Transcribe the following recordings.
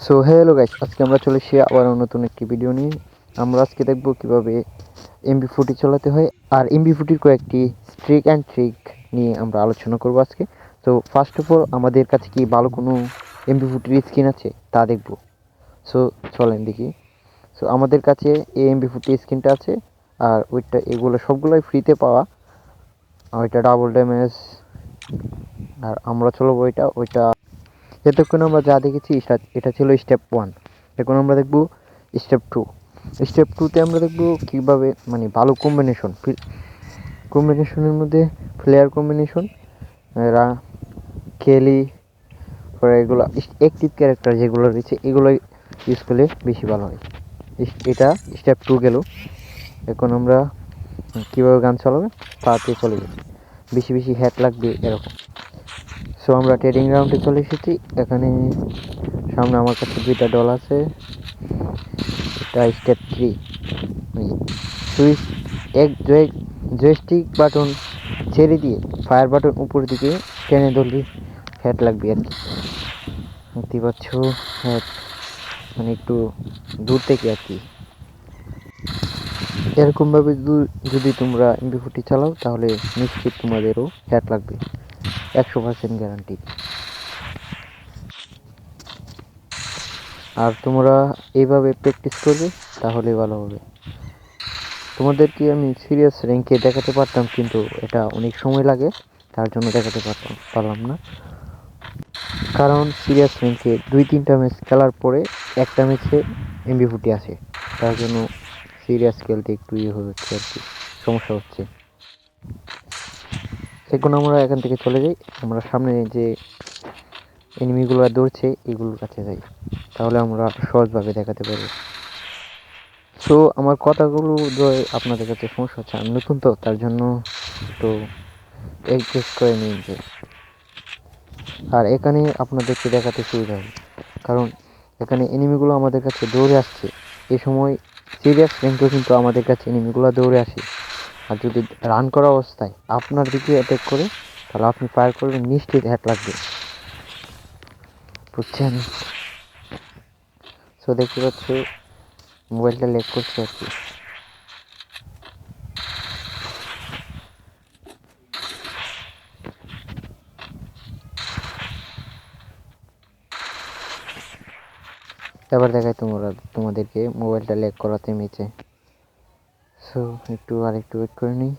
So hello guys আজকে আমরা চলে এসেছি আবার নতুন একটি ভিডিও নিয়ে। আমরা আজকে দেখব কীভাবে এমবি ফুটি চালাতে হয় আর এমবি ফুটির কয়েকটি স্ট্রিক অ্যান্ড ট্রিক নিয়ে আমরা আলোচনা করব আজকে। তো ফার্স্ট অফ অল আমাদের কাছে কি ভালো কোনো এমবি ফুটির স্কিন আছে তা দেখব। সো চলেন দেখি। সো আমাদের কাছে এই এমবি ফুটি স্কিনটা আছে আর ওইটা এগুলো সবগুলোই ফ্রিতে পাওয়া। ওইটা ডাবল ড্যামেজ আর আমরা চলবো ওইটা ওইটা এতক্ষণ আমরা যা দেখেছি এটা- ছিল স্টেপ ওয়ান এখন আমরা দেখব স্টেপ টু স্টেপ টুতে আমরা দেখব কীভাবে মানে ভালো কম্বিনেশন কম্বিনেশনের মধ্যে প্লেয়ার কম্বিনেশন কেলি পরে এগুলো অ্যাক্টিভ ক্যারেক্টার যেগুলো রয়েছে এগুলো ইউজ করলে বেশি ভালো হয়। এটা স্টেপ টু গেল। এখন আমরা কীভাবে গান চালাবে, তাতে চলে যাবে বেশি বেশি হ্যাট লাগবে এরকম। সো আমরা ট্রেডিং রাউন্ডে চলে এসেছি। এখানে সামনে আমার কাছে দুইটা ডল আছে। এটা স্টেপ থ্রি সুইচ এক জয়স্টিক বাটন ছেড়ে দিয়ে ফায়ার বাটন উপর দিকে টেনে ধরলে হ্যাট লাগবে আর কি। দেখতে পাচ্ছ হ্যাট মানে একটু দূর থেকে আর কি। এরকমভাবে যদি তোমরা এমবি ফুটি চালাও, তাহলে নিশ্চিত তোমাদেরও হ্যাট লাগবে। একশো পার্সেন্ট গ্যারান্টি আর তোমরা এইভাবে প্র্যাকটিস করবে তাহলে ভালো হবে। তোমাদেরকে আমি সিরিয়াস র্যাঙ্কে দেখাতে পারতাম, কিন্তু এটা অনেক সময় লাগে, তার জন্য দেখাতে পারতাম, পারলাম না। কারণ সিরিয়াস র্যাঙ্কে দুই, তিনটা ম্যাচ খেলার পরে একটা ম্যাচে এমবি ফুটি আসে। তার জন্য সিরিয়াস খেলতে একটু ইয়ে হচ্ছে আর কি, সমস্যা হচ্ছে। এখন আমরা এখান থেকে চলে যাই। আমরা সামনে যে এনিমিগুলো দৌড়ছে এগুলোর কাছে যাই। তাহলে আমরা সহজভাবে দেখাতে পারব সো আমার কথাগুলো আপনাদের কাছে সমস্যা হচ্ছে, আমি নতুন তো, তার জন্য একটু অ্যাডজাস্ট করে নিন যে। আর এখানে আপনাদেরকে দেখাতে সুবিধা হবে। কারণ এখানে এনিমিগুলো আমাদের কাছে দৌড়ে আসছে। এ সময় সিরিয়াস র্যাঙ্কেও কিন্তু আমাদের কাছে এনিমিগুলো দৌড়ে আসে। আর যদি রান করা অবস্থায় আপনার দিকে অ্যাটাক করে, তাহলে আপনি ফায়ার করবেন, নিশ্চিত হ্যাট লাগবে। বুঝছেন? সো দেখতে পাচ্ছ, মোবাইলটা লেক করছে আর কি। এবার দেখাই তোমরা তোমাদেরকে মোবাইলটা লেক করাতে মেয়েছে সো একটু আর একটু ওয়েট করে নিই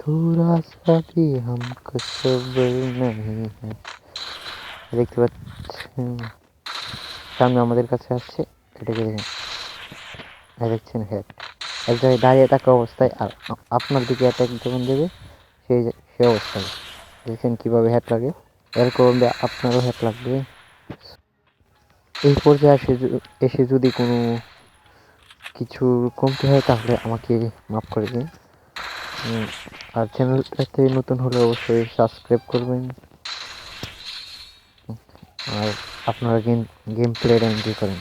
थोड़ा सा भी हमको सब्र नहीं है দেখতে পাচ্ছেন সামনে আমাদের কাছে আসছে এটাকে দেখেন এই দেখছেন হ্যাঁ এক জায়গায় দাঁড়িয়ে থাকা অবস্থায় আর আ- আপনার দিকে অ্যাটাক যখন দেবে সেই যে- সেই অবস্থায় দেখছেন কীভাবে হ্যাট লাগে এরকম দে- আপনারও হ্যাট লাগবে এই পর্যায়ে এসে য- এসে যদি কোনো কিছু কমতে হয় তাহলে আমাকে মাফ করে দিন। আর চ্যানেলটাতে নতুন হলে অবশ্যই সাবস্ক্রাইব করবেন। আর আপনারা গেম গেম প্লেটা এনজয় করেন।